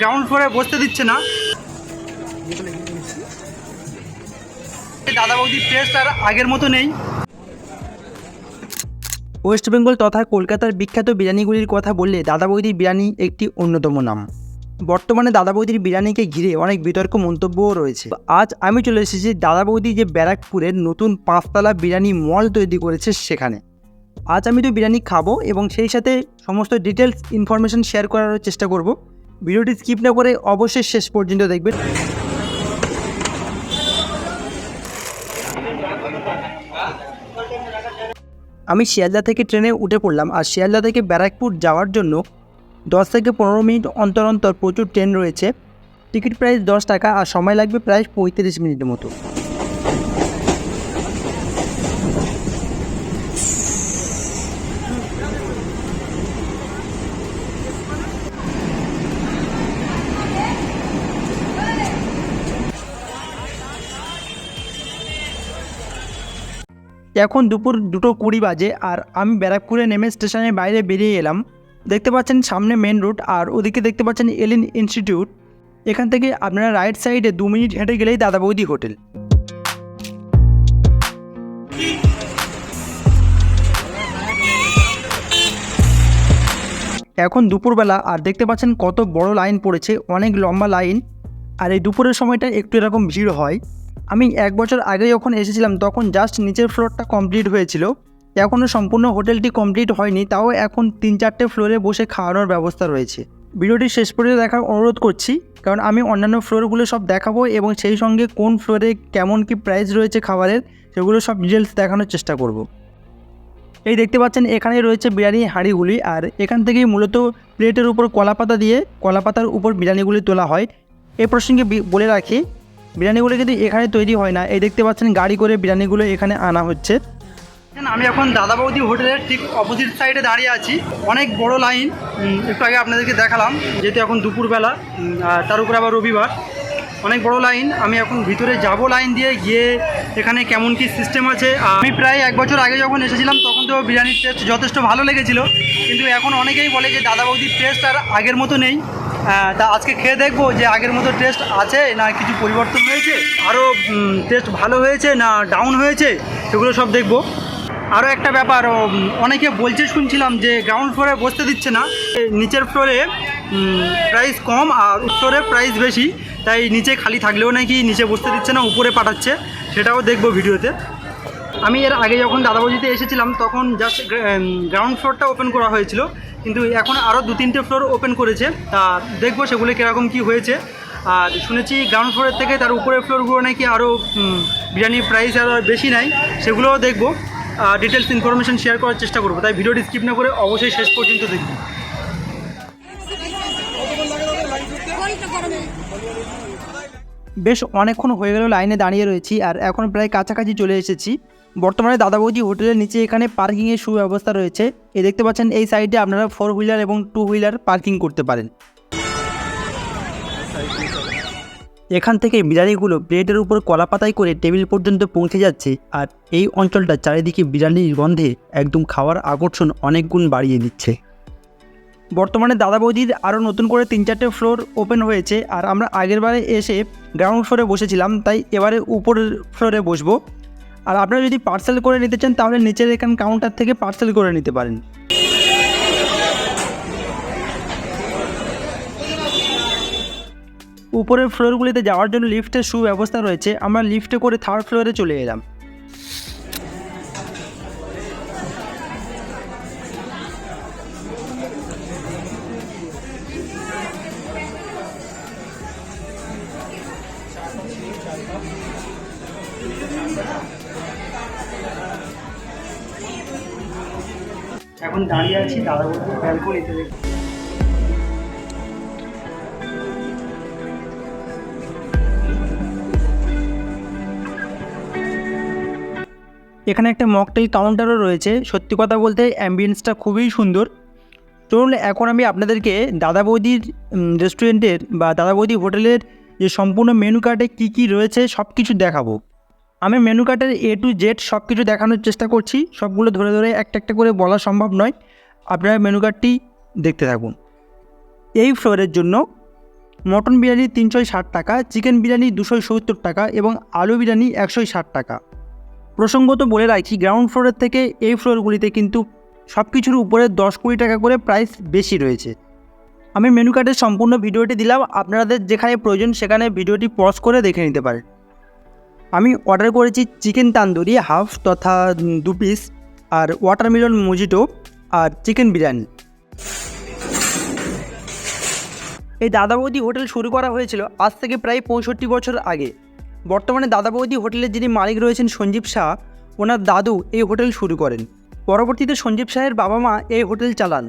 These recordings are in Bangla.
গ্রাউন্ড ফ্লোরে বসতে দিচ্ছে না। দাদা বৌদির টেস্ট আর আগের মতো নেই। ওয়েস্ট বেঙ্গল তথা কলকাতার বিখ্যাত বিরিয়ানিগুলির কথা বললে দাদা বৌদির বিরিয়ানি একটি অন্যতম নাম। বর্তমানে দাদা বৌদির বিরিয়ানিকে ঘিরে অনেক বিতর্ক, মন্তব্যও রয়েছে। আজ আমি চলে এসেছি দাদা বৌদি যে ব্যারাকপুরের নতুন পাঁচতলা বিরিয়ানি মল তৈরি করেছে সেখানে। আজ আমি তো বিরিয়ানি খাব এবং সেই সাথে সমস্ত ডিটেলস ইনফরমেশন শেয়ার করার চেষ্টা করব। ভিডিওটি স্কিপ না করে অবশ্যই শেষ পর্যন্ত দেখবেন। আমি শিয়ালদা থেকে ট্রেনে উঠে পড়লাম, আর শিয়ালদা থেকে ব্যারাকপুর যাওয়ার জন্য দশ থেকে পনেরো মিনিট অন্তর অন্তর প্রচুর ট্রেন রয়েছে। টিকিট প্রাইস দশ টাকা, আর সময় লাগবে প্রায় পঁয়ত্রিশ মিনিটের মতো। এখন দুপুর দুটো কুড়ি বাজে আর আমি ব্যারাকপুরে নেমে স্টেশনের বাইরে বেরিয়ে এলাম। দেখতে পাচ্ছেন সামনে মেন রোড আর ওদিকে দেখতে পাচ্ছেন এলিন ইনস্টিটিউট এখান থেকে আপনারা রাইট সাইডে দু মিনিট হেঁটে গেলেই দাদা বৌদি হোটেল। এখন দুপুরবেলা আর দেখতে পাচ্ছেন কত বড় লাইন পড়েছে, অনেক লম্বা লাইন। আর এই দুপুরের সময়টা একটু এরকম ভিড় হয়। আমি এক বছর আগে যখন এসেছিলাম, তখন জাস্ট নিচের ফ্লোরটা কমপ্লিট হয়েছিল। এখনও সম্পূর্ণ হোটেলটি কমপ্লিট হয়নি, তাও এখন তিন চারটে ফ্লোরে বসে খাওয়ানোর ব্যবস্থা রয়েছে। ভিডিওটি শেষ পর্যন্ত দেখার অনুরোধ করছি, কারণ আমি অন্যান্য ফ্লোরগুলো সব দেখাবো এবং সেই সঙ্গে কোন ফ্লোরে কেমন কি প্রাইস রয়েছে খাবারের, সেগুলো সব ডিটেলস দেখানোর চেষ্টা করব। এই দেখতে পাচ্ছেন, এখানেই রয়েছে বিরিয়ানি হাঁড়িগুলি, আর এখান থেকেই মূলত প্লেটের উপর কলাপাতা দিয়ে কলাপাতার উপর বিরিয়ানিগুলি তোলা হয়। এই প্রসঙ্গে বলে রাখি বিরিয়ানিগুলো কিন্তু এখানে তৈরি হয় না। এই দেখতে পাচ্ছেন গাড়ি করে বিরিয়ানিগুলো এখানে আনা হচ্ছে। আমি এখন দাদা বৌদি হোটেলের ঠিক অপোজিট সাইডে দাঁড়িয়ে আছি। অনেক বড় লাইন। একটু আগে আপনাদেরকে দেখালাম, যেহেতু এখন দুপুরবেলা তার উপরে আবার রবিবার। অনেক বড় লাইন। আমি এখন ভিতরে যাব লাইন দিয়ে, গিয়ে এখানে কেমন কি সিস্টেম আছে। আমি প্রায় এক বছর আগে যখন এসেছিলাম, তখন তো বিরিয়ানির টেস্ট যথেষ্ট ভালো লেগেছিল। কিন্তু এখন অনেকেই বলে যে দাদা বৌদির টেস্ট আর আগের মতো নেই। তা আজকে খেয়ে দেখব যে আগের মতো টেস্ট আছে না কিছু পরিবর্তন হয়েছে? আরও টেস্ট ভালো হয়েছে না ডাউন হয়েছে? সেগুলো সব দেখব। আরও একটা ব্যাপার অনেকে বলছে শুনছিলাম যে গ্রাউন্ড ফ্লোরে বসতে দিচ্ছে না। নিচের ফ্লোরে প্রাইস কম আর উত্তরে প্রাইস বেশি। তাই নিচে খালি থাকলেও নাকি নিচে বসতে দিচ্ছে না, উপরে পাঠাচ্ছে। সেটাও দেখব ভিডিওতে। আমি এর আগে যখন দাদাবাজিতে এসেছিলাম, তখন জাস্ট গ্রাউন্ড ফ্লোরটা ওপেন করা হয়েছিল। কিন্তু এখন আরও দু তিনটে ফ্লোর ওপেন করেছে। দেখব সেগুলো কীরকম কী হয়েছে। আর শুনেছি গ্রাউন্ড ফ্লোরের থেকে তার উপরের ফ্লোরগুলো নাকি আরও বিরিয়ানির প্রাইস আরও বেশি নাই সেগুলোও দেখব। ডিটেলস ইনফরমেশন শেয়ার করার চেষ্টা করব। তাই ভিডিওটি স্কিপ না করে অবশ্যই শেষ পর্যন্ত দেখব বেশ অনেকক্ষণ হয়ে গেল লাইনে দাঁড়িয়ে রয়েছি, আর এখন প্রায় কাছাকাছি চলে এসেছি। বর্তমানে দাদাবৌদি হোটেলের নিচে এখানে পার্কিংয়ের সুব্যবস্থা রয়েছে। এ দেখতে পাচ্ছেন, এই সাইডে আপনারা ফোর হুইলার এবং টু হুইলার পার্কিং করতে পারেন। এখান থেকে বিরিয়ানিগুলো প্লেটের উপর কলা পাতায় করে টেবিল পর্যন্ত পৌঁছে যাচ্ছে আর এই অঞ্চলটা চারিদিকে বিরিয়ানির গন্ধে একদম খাওয়ার আকর্ষণ অনেক গুণ বাড়িয়ে দিচ্ছে। বর্তমানে দাদা বৌদির আরও নতুন করে তিন চারটে ফ্লোর ওপেন হয়েছে আর আমরা আগের বারে এসে গ্রাউন্ড ফ্লোরে বসেছিলাম, তাই এবারে উপরের ফ্লোরে বসবো। আর আপনারা যদি পার্সেল করে নিতে চান, তাহলে নিচের এখান কাউন্টার থেকে পার্সেল করে নিতে পারেন। উপরের ফ্লোরগুলিতে যাওয়ার জন্য লিফটের সুব্যবস্থা রয়েছে। আমরা লিফটে করে থার্ড ফ্লোরে চলে এলাম। এখন দাঁড়িয়ে আছি দাদা বলতে ব্যালকনিতে এখানে একটা মকটেল কাউন্টারও রয়েছে। সত্যি কথা বলতে অ্যাম্বিয়েন্সটা খুবই সুন্দর। চলুন, এখন আমি আপনাদেরকে দাদা বৌদির রেস্টুরেন্টের বা দাদা বৌদি হোটেলের যে সম্পূর্ণ মেনু কার্ডে কী কী রয়েছে সব কিছু দেখাবো। আমি মেনু কার্ডের এ টু জেড সব কিছু দেখানোর চেষ্টা করছি। সবগুলো ধরে ধরে একটা একটা করে বলা সম্ভব নয়। আপনারা মেনু কার্ডটি দেখতে থাকুন। এই ফ্লোরের জন্য মটন বিরিয়ানি তিনশো ষাট টাকা চিকেন বিরিয়ানি দুশো সত্তর টাকা এবং আলু বিরিয়ানি একশো ষাট টাকা। প্রসঙ্গত বলে রাখি গ্রাউন্ড ফ্লোরের থেকে এই ফ্লোরগুলিতে কিন্তু সব কিছুর উপরে দশ কোটি টাকা করে প্রাইস বেশি রয়েছে। আমি মেনু কার্ডের সম্পূর্ণ ভিডিওটি দিলাম। আপনাদের যেখানে প্রয়োজন সেখানে ভিডিওটি পজ করে দেখে নিতে পারেন। আমি অর্ডার করেছি চিকেন তান্দুরি হাফ তথা দু পিস আর ওয়াটারমেলন মুজিটো আর চিকেন বিরিয়ানি। এই দাদা বৌদি হোটেল শুরু করা হয়েছিল আজ থেকে প্রায় পঁয়ষট্টি বছর আগে। বর্তমানে দাদা বৌদি হোটেলের যিনি মালিক রয়েছেন সঞ্জীব শাহ, ওনার দাদু এই হোটেল শুরু করেন। পরবর্তীতে সঞ্জীব শাহের বাবা মা এই হোটেল চালান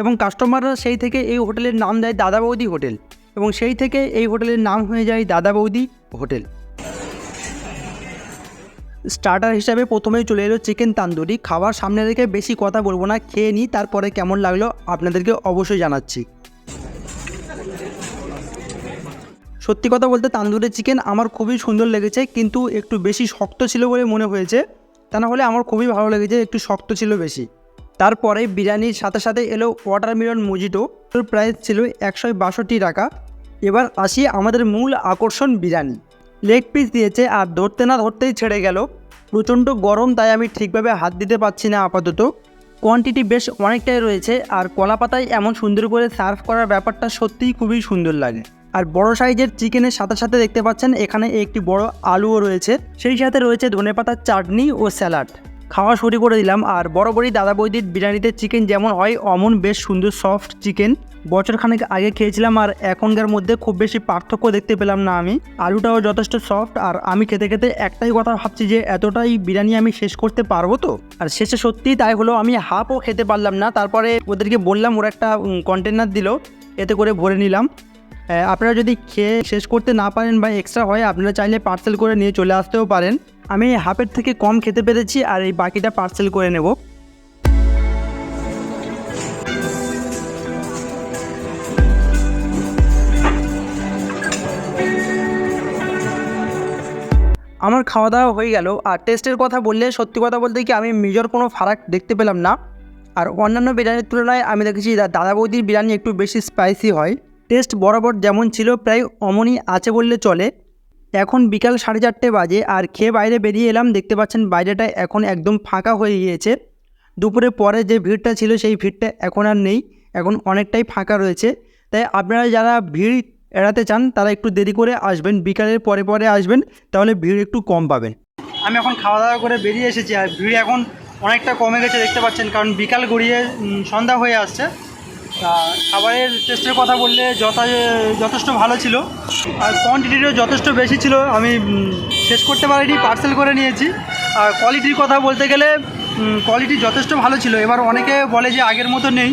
এবং কাস্টমাররা সেই থেকে এই হোটেলের নাম দেয় দাদা বৌদি হোটেল এবং সেই থেকে এই হোটেলের নাম হয়ে যায় দাদা বৌদি হোটেল। স্টার্টার হিসাবে প্রথমেই চলে এলো চিকেন তান্দুরি। খাবার সামনে রেখে বেশি কথা বলব না, খেয়ে নিই, তারপরে কেমন লাগল আপনাদেরকে অবশ্যই জানাচ্ছি। সত্যি কথা বলতে তান্দুরি চিকেন আমার খুবই সুন্দর লেগেছে, কিন্তু একটু বেশি শক্ত ছিল বলে মনে হয়েছে। তা না হলে আমার খুবই ভালো লেগেছে, একটু শক্ত ছিল বেশি। তারপরে বিরিয়ানির সাথে সাথে এলো ওয়াটারমেলন মজিটো এর প্রাইস ছিল একশো বাষট্টি টাকা। এবার আসি আমাদের মূল আকর্ষণ বিরিয়ানি। লেগ পিস দিয়েছে আর ধরতে না ধরতেই ছেড়ে গেল। প্রচণ্ড গরম, তাই আমি ঠিকভাবে হাত দিতে পারছি না আপাতত। কোয়ান্টিটি বেশ অনেকটাই রয়েছে আর কলা পাতায় এমন সুন্দর করে সার্ভ করার ব্যাপারটা সত্যিই খুবই সুন্দর লাগে। আর বড় সাইজের চিকেনের সাথে সাথে দেখতে পাচ্ছেন, এখানে একটি বড় আলুও রয়েছে। সেই সাথে রয়েছে ধনেপাতার চাটনি ও স্যালাড খাওয়া শুরু করে দিলাম। আর বরাবরই দাদা বৌদির বিরিয়ানিতে চিকেন যেমন হয়, অমন বেশ সুন্দর সফট চিকেন বছরখানেক আগে খেয়েছিলাম আর এখনকার মধ্যে খুব বেশি পার্থক্য দেখতে পেলাম না আমি। আলুটাও যথেষ্ট সফট আর আমি খেতে খেতে একটাই কথা ভাবছি যে, এতটাই বিরিয়ানি আমি শেষ করতে পারব তো? আর শেষে সত্যিই তাই হলো, আমি হাফও খেতে পারলাম না। তারপরে ওদেরকে বললাম, ওরা একটা কন্টেনার দিল। এতে করে ভরে নিলাম। আপনারা যদি খেয়ে শেষ করতে না পারেন বা এক্সট্রা হয়, আপনারা চাইলে পার্সেল করে নিয়ে চলে আসতেও পারেন। আমি হাফের থেকে কম খেতে পেরেছি আর এই বাকিটা পার্সেল করে নেব। আমার খাওয়া দাওয়া হয়ে গেল। আর টেস্টের কথা বললে, সত্যি কথা বলতে কি আমি মেজর কোনো ফারাক দেখতে পেলাম না। আর অন্যান্য বিরিয়ানির তুলনায় আমি দেখেছি দাদা বৌদির বিরিয়ানি একটু বেশি স্পাইসি হয়। টেস্ট বরাবর যেমন ছিল, প্রায় অমনই আছে বললে চলে। এখন বিকাল সাড়ে চারটে বাজে আর খেয়ে বাইরে বেরিয়ে এলাম, দেখতে পাচ্ছেন বাইরেটা এখন একদম ফাঁকা হয়ে গিয়েছে। দুপুরে পরে যে ভিড়টা ছিল, সেই ভিড়টা এখন আর নেই, এখন অনেকটাই ফাঁকা রয়েছে। তাই আপনারা যারা ভিড় এড়াতে চান, তারা একটু দেরি করে আসবেন, বিকালের পরে পরে আসবেন, তাহলে ভিড় একটু কম পাবেন। আমি এখন খাওয়া দাওয়া করে বেরিয়ে এসেছি আর ভিড় এখন অনেকটা কমে গেছে, দেখতে পাচ্ছেন, কারণ বিকাল গড়িয়ে সন্ধ্যা হয়ে আসছে। তা খাবারের টেস্টের কথা বললে যথা যথেষ্ট ভালো ছিল। আর কোয়ান্টিটিও যথেষ্ট বেশি ছিল। আমি শেষ করতে পারিনি পার্সেল করে নিয়েছি। আর কোয়ালিটির কথা বলতে গেলে কোয়ালিটি যথেষ্ট ভালো ছিল। এবার অনেকে বলে যে আগের মতো নেই।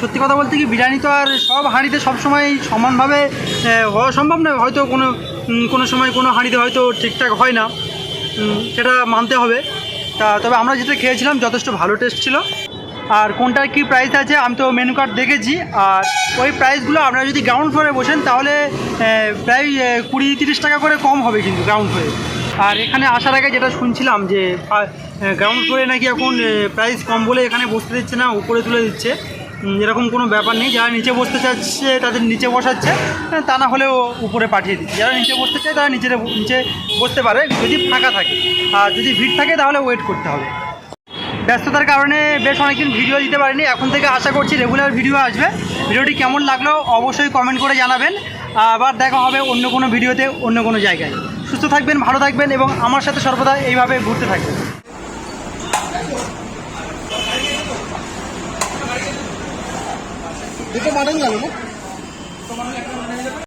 সত্যি কথা বলতে কি, বিরিয়ানি তো আর সব হাঁড়িতে সবসময় সমানভাবে হওয়া সম্ভব নয়। হয়তো কোনো কোনো সময় কোনো হাঁড়িতে হয়তো ঠিকঠাক হয় না। সেটা মানতে হবে। তা, তবে আমরা যেটা খেয়েছিলাম, যথেষ্ট ভালো টেস্ট ছিল। আর কোনটার কী প্রাইস আছে, আমি তো মেনু কার্ড দেখেছি। আর ওই প্রাইসগুলো আপনারা যদি গ্রাউন্ড ফ্লোরে বসেন, তাহলে প্রায় কুড়ি তিরিশ টাকা করে কম হবে কিন্তু গ্রাউন্ড ফ্লোরে আর এখানে আসার আগে যেটা শুনছিলাম যে গ্রাউন্ড ফ্লোরে নাকি এখন প্রাইস কম বলে এখানে বসতে দিচ্ছে না, উপরে তুলে দিচ্ছে। এরকম কোনো ব্যাপার নেই, যারা নিচে বসতে চাচ্ছে, তাদের নিচে বসাচ্ছে তা না হলেও উপরে পাঠিয়ে দিচ্ছে। যারা নিচে বসতে চায়, তারা নিচে নিচে বসতে পারে, যদি ফাঁকা থাকে। আর যদি ভিড় থাকে, তাহলে ওয়েট করতে হবে। ব্যস্ততার কারণে বেশ অনেকদিন ভিডিও দিতে পারিনি। এখন থেকে আশা করছি রেগুলার ভিডিও আসবে। ভিডিওটি কেমন লাগল অবশ্যই কমেন্ট করে জানাবেন। আবার দেখা হবে অন্য কোনো ভিডিওতে অন্য কোনো জায়গায়। সুস্থ থাকবেন, ভালো থাকবেন এবং আমার সাথে সর্বদা এইভাবে ঘুরতে থাকবেন। না?